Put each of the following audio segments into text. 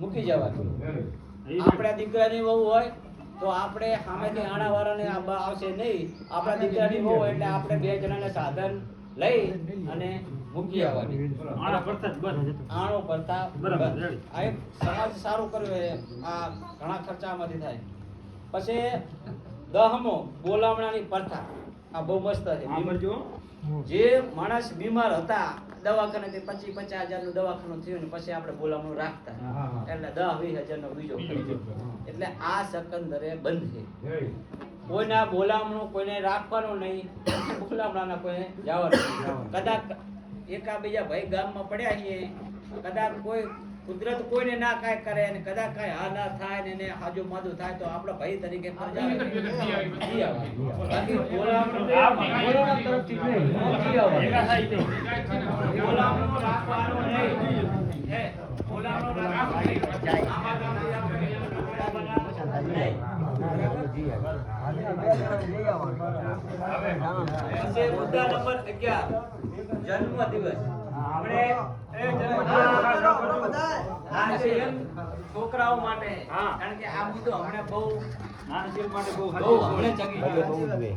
મૂકી જવાનું આપણા દીકરાની વહુ હોય તો આપણે સામેથી આણાવાળાને આવશે નહીં. આપણા દીકરાની બહુ એટલે આપણે બે જણાને સાધન લઈ અને મૂકી આવવાની. આણો પડતા. આ એક સમાજ સારું કર્યું આ ઘણા ખર્ચામાંથી થાય. પછી દહમો બોલામણાની પ્રથા. આ બહુ મસ્ત છે. જે માણસ બીમાર હતા દવાખાને પચીસ પચાસ હજારનું દવાખાનું થયું ને પછી આપણે બોલામણું રાખતા. એટલે દસ વીસ હજાર નો બીજો. એટલે આ સકંદરે બંધ છે. કોઈના બોલામણું કોઈને રાખવાનું નહીં બોલામણાના કોઈને જવાનું. કદાચ એકા બીજા ભાઈ ગામમાં પડ્યા છીએ કદાચ કોઈ કુદરત કોઈને ના કાંઈ કરે અને કદાચ કાંઈ હા ના થાય ને એને હાજુ માદું થાય તો આપણો ભાઈ તરીકે મુદ્દા નંબર 11 જન્મદિવસ. આપણે છોકરાઓ માટે. કારણ કે આ મુદ્દો હમણાં બહુ માટે બહુ હમણાં.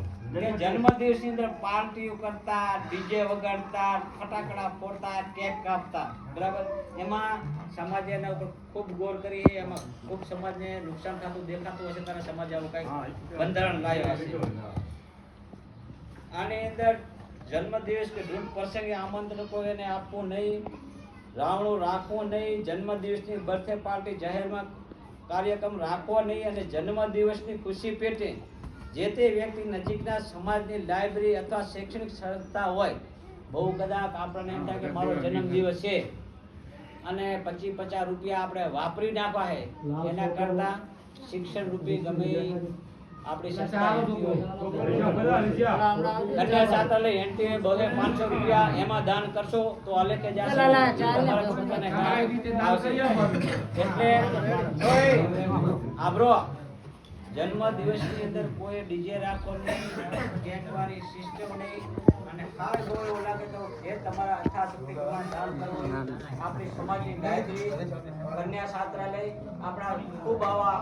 જન્મદિવસની અંદર પાર્ટીઓ કરતા ડીજે વગાડતા ફટાકડા ફોડતા કેક કાપતા બરાબર એમાં સમાજે એના ઉપર ખૂબ ગોર કરી. એમાં ખૂબ સમાજને નુકસાન થતું દેખાતું હશે ત્યારે સમાજ આવું તો- બંધારણ લાવ્યા હશે આની અંદર જન્મદિવસ કે ધૂન પ્રસંગે આમંત્રણ કોઈને આપવું નહીં રાવણું રાખવું નહીં જન્મદિવસની બર્થડે પાર્ટી જાહેરમાં કાર્યક્રમ રાખવો નહીં અને જન્મદિવસની ખુશી પેટે જે તે વ્યક્તિ નજીકના સમાજની લાઇબ્રેરી અથવા શૈક્ષણિક સંસ્થા હોય બહુ કદાચ આપણને એમ થાય કે મારો જન્મદિવસ છે. અને પચીસ પચાસ રૂપિયા આપણે વાપરી નાખવા છે એના કરતાં શિક્ષણ રૂપી ગમે આપણી સંસ્થા એનટીએ બહે પાંચસો રૂપિયા એમાં દાન કરશો તો અલે કે એટલે આબરો જન્મ દિવસની અંદર કોઈ ડીજે રાખો નહીં કેક સિસ્ટમ નહીં. અને ખાસ હોય એવું લાગે તો જે તમારા યથાશક્તિ પ્રમાણે દાન કરવું આપણી સમાજની ગાયત્રી કન્યા છાત્રાલય આપણા ખૂબ આવા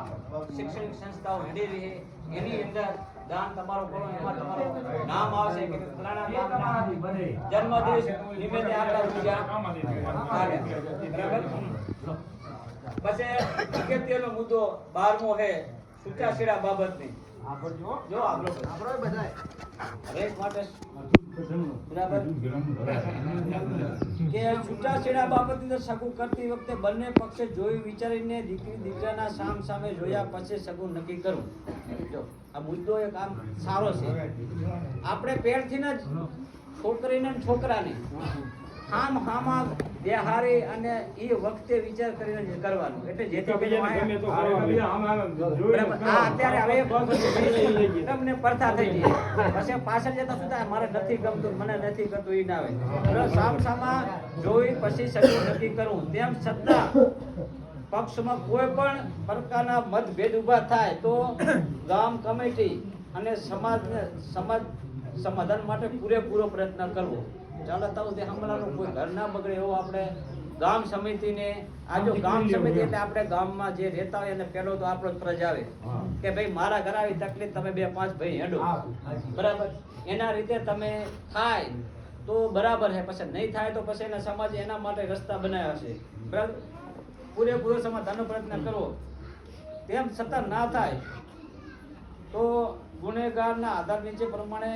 શૈક્ષણિક સંસ્થાઓ હેડી રહી એની અંદર દાન તમારું કરો એમાં તમારું નામ આવશે કે ફલાણા જન્મદિવસ નિમિત્તે આટલા રૂપિયા પછી અગત્યનો મુદ્દો બારમો છે છૂટાછેડા બાબતની. જો આપણો માટે બરાબર કે કરતી વખતે બંને પક્ષે જોઈ વિચારીને દીકરી દીકરાના સામ સામે જોયા પછી સગું નક્કી કરવું જો, આ મુદ્દો એક આમ સારો છે. આપણે પહેલથી જ છોકરીને છોકરાને આમ હામાં બેહારી અને એ વખતે વિચાર કરીને કરવાનું. એટલે જેથી અત્યારે હવે તમને પરથા થઈ ગઈ. પછી પાછળ જતા શું મારે નથી ગમતું મને નથી ગમતું એ ના આવે. બરાબર. સામ સામા જોઈ પછી સગું નક્કી કરવું તેમ છતાં પક્ષમાં કોઈ પણ પ્રકારના મતભેદ ઊભા થાય તો ગામ કમિટી અને સમાજને સમાજ સમાધાન માટે પૂરેપૂરો પ્રયત્ન કરવો. ચાલો તાવ તે હમણાંનું કોઈ ઘર ના બગડે એવો આપણે ગામ સમિતિને આ જો ગામ સમિતિ એટલે આપણે ગામમાં જે રહેતા હોય એને પહેલો તો આપણો જ પ્રજાવે આવે. કે ભાઈ મારા ઘર આવી તકલીફ તમે બે પાંચ ભાઈ હેડો. બરાબર? એના રીતે તમે થાય તો બરાબર છે. પછી નહીં થાય તો પછી એના સમાજ એના માટે રસ્તા બનાવ્યા છે. બરાબર? પૂરેપૂરો સમાધાનનો પ્રયત્ન કરવો. તેમ છતાં ના થાય તો ગુનેગારના આધાર નીચે પ્રમાણે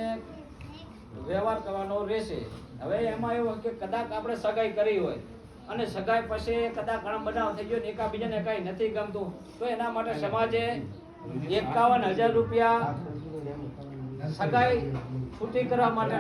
વ્યવહાર કરવાનો રહેશે. હવે એમાં એવું કે કદાચ આપણે સગાઈ કરી હોય અને સગાઈ પછી કદાચ ઘણા બનાવ થઈ ગયો ને એકાબીજાને કઈ નથી ગમતું તો એના માટે સમાજે એકાવન હજાર રૂપિયા સગાઈ છૂટી કરવા માટે